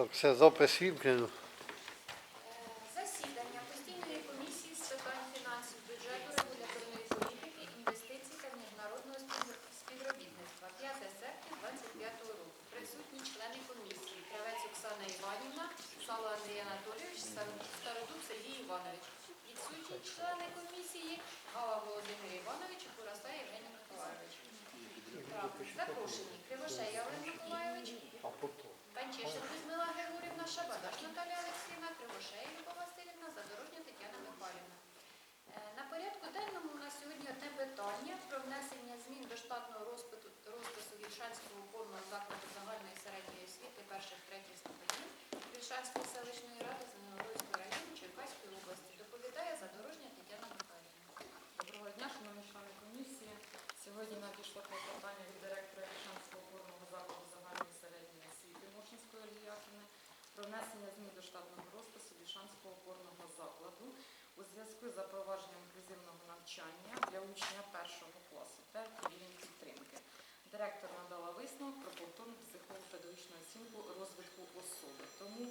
Так, все, запис вімкнено. Засідання постійної комісії з питань фінансів, бюджету, регуляторної політики, інвестицій та міжнародного співробітництва 5 серпня 25 року. Присутні члени комісії Кравець Оксана Іванівна, Сало Андрій Анатолійович, Стар- Стародуб Сергій Іванович. Відсутні члени комісії Гава Володимир Іванович і Кураса Євгеній Миколайович. Так, Запрошені Кривошей Явлен Миколайович, Панчишин Людмила Шабадаш Наталія Олексіївна, Кривошея Любов Васильівна, Задорожня Тетяна Михайлівна. Е, На порядку денному у нас сьогодні одне питання про внесення змін до штатного розпису, розпису Вільшанського опорного закладу загальної середньої освіти перших третіх ступенів Вільшанської селищної ради Зеленогородського району Черкаської області. Доповідає Задорожня Тетяна Михайлівна. Доброго дня, шановні члени комісії. Сьогодні надійшло клопотання від директора Ільшанського опорного закладу загальної середньої освіти Мошинської Ольги Яківни про внесення змін до штатного розпису Ільшанського опорного закладу у зв'язку з запровадженням інклюзивного навчання для учня першого класу, третій рівень підтримки. Директор надала висновок про повторну психолого-педагогічну оцінку розвитку особи. Тому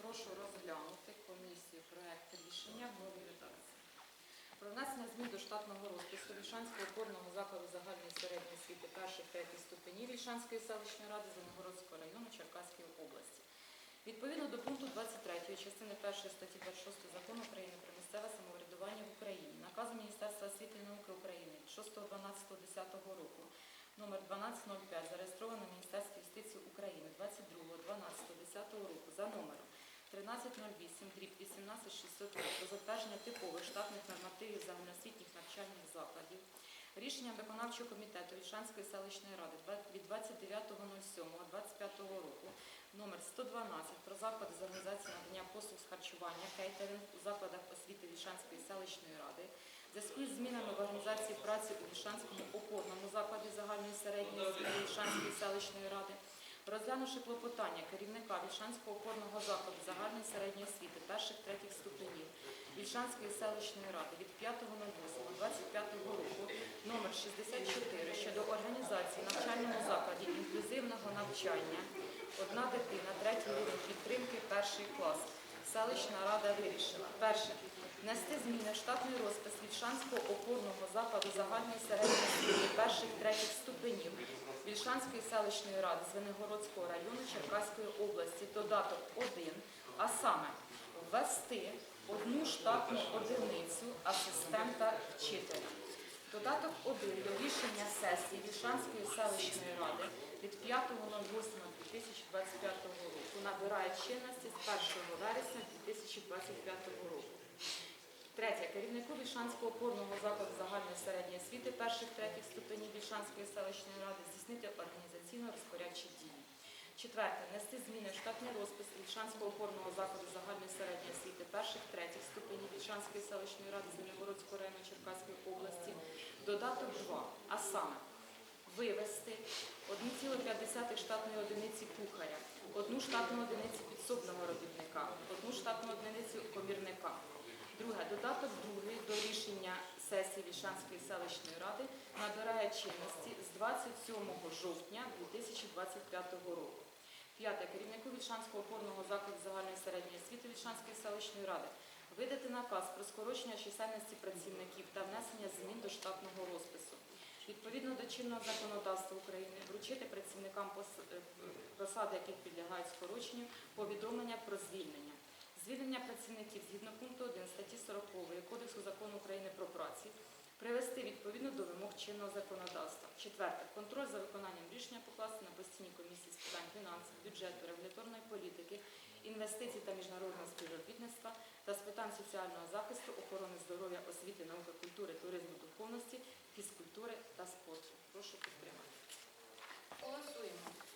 прошу розглянути комісію проект рішення в новій редакції. Про внесення змін до штатного розпису Вільшанського опорного закладу загальної середньої освіти перших третіх ступенів Вільшанської селищної ради Зеленогородського району Черкаської області. Відповідно до пункту 23 частини 1 статті 26 закону України про місцеве самоврядування в Україні, наказу Міністерства освіти і науки України від 6.12.10 року номер 1205 зареєстровано в Міністерстві юстиції України 22.12.10 року за номером 1308 дріб 18603 про затвердження типових штатних нормативів загальноосвітніх навчальних закладів. Рішенням виконавчого комітету Вільшанської селищної ради від 29.07.25 року номер 112 про заклади з організації надання послуг з харчування кейтеринг у закладах освіти Вільшанської селищної ради в зв'язку з змінами в організації праці у Вільшанському опорному закладі загальної середньої освіти Вільшанської селищної ради Розглянувши клопотання керівника Вільшанського опорного закладу загальної середньої освіти перших третіх ступенів Вільшанської селищної ради від 5.08.25 року номер 64 щодо організації в навчальному закладі інклюзивного навчання одна дитина, третій рівень підтримки, перший клас. Селищна рада вирішила. Перше. Внести зміни в штатний розпис Вільшанського опорного закладу загальної середньої перших третіх ступенів Вільшанської селищної ради Звенигородського району Черкаської області додаток 1, а саме ввести одну штатну одиницю асистента вчителя. Додаток 1 до рішення сесії Вільшанської селищної ради від 5.08.2025 року набирає чинності з 1 вересня 2025 року. Третє. Керівнику Вільшанського опорного закладу загальної середньої освіти перших третіх ступенів Вільшанської селищної ради здійснити організаційно-розпорядчі дії. Четверте. Внести зміни в штатний розпис Вільшанського опорного закладу загальної середньої освіти перших третіх ступенів Вільшанської селищної ради Зеленогородського району Черкаської області. Додаток 2. А саме вивести 1,5 штатної одиниці кухаря, одну штатну одиницю підсобного робітника, одну штатну одиницю комірника. Друге, додаток другий до рішення сесії Вільшанської селищної ради набирає чинності з 27 жовтня 2025 року. П'яте. Керівнику Вільшанського опорного закладу загальної середньої освіти Вільшанської селищної ради видати наказ про скорочення чисельності працівників та внесення змін до штатного розпису. Відповідно до чинного законодавства України вручити працівникам е, посади, яких підлягають скороченню, повідомлення про звільнення. Звільнення працівників згідно пункту 1 статті 40 Кодексу закону України про працю привести відповідно до вимог чинного законодавства. Четверте. Контроль за виконанням рішення покласти на постійні комісії з питань фінансів, бюджету, регуляторної політики, інвестицій та міжнародного співробітництва та з питань соціального захисту, охорони здоров'я, освіти, науки, культури, туризму, духовності, фізкультури та спорту. Прошу підтримати. Голосуємо.